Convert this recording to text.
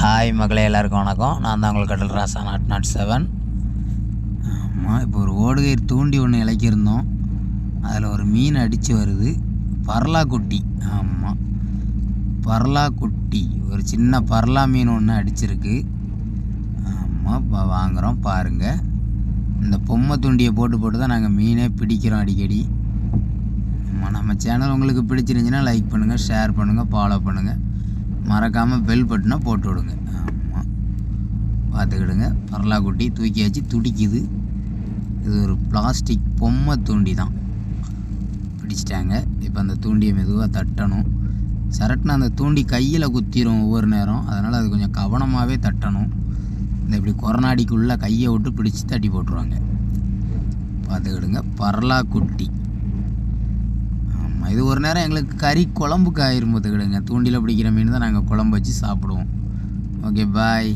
Hi மகளே எல்லாருக்கும் வணக்கம். நான் தான் உங்களுக்கு கடல் ராசா நாட் நாட் செவன் ஆமாம் இப்போ ஒரு ஓடுகயிறு தூண்டி ஒன்று இலக்கியிருந்தோம். அதில் ஒரு மீன் அடித்து வருது. பரலா குட்டி ஆமாம் பரலா குட்டி ஒரு சின்ன பரலா மீன் ஒன்று அடிச்சிருக்கு. ஆமாம் இப்போ வாங்குகிறோம் பாருங்கள் இந்த பொம்மை தூண்டியை போட்டு போட்டு தான் நாங்கள் மீனே பிடிக்கிறோம் அடிக்கடி. ஆமாம் நம்ம சேனல் உங்களுக்கு பிடிச்சிருந்துச்சுன்னா லைக் பண்ணுங்கள் ஷேர் பண்ணுங்கள் ஃபாலோ பண்ணுங்கள் மறக்காமல் பெல் பட்டனை போட்டு விடுங்க. ஆமாம் பார்த்துக்கிடுங்க. பரலாக்குட்டி தூக்கி வச்சு துடிக்குது. இது ஒரு பிளாஸ்டிக் பொம்மை தூண்டி தான் பிடிச்சிட்டாங்க. இப்போ அந்த தூண்டியை மெதுவாக தட்டணும். சரட்டுனா அந்த தூண்டி கையில் குத்திரும் ஒவ்வொரு நேரம். அதனால் அது கொஞ்சம் கவனமாகவே தட்டணும். இந்த இப்படி கொரநாடிக்குள்ளே கையை விட்டு பிடிச்சி தட்டி போட்டுருவாங்க. பார்த்துக்கிடுங்க. பரலா குட்டி ஆமாம் இது ஒரு நேரம் எங்களுக்கு கறி குழம்புக்கு ஆயிரும் பார்த்துக்கிடுங்க. தூண்டில் பிடிக்கிற மீன் தான் நாங்கள் குழம்பு வச்சு சாப்பிடுவோம். Okay bye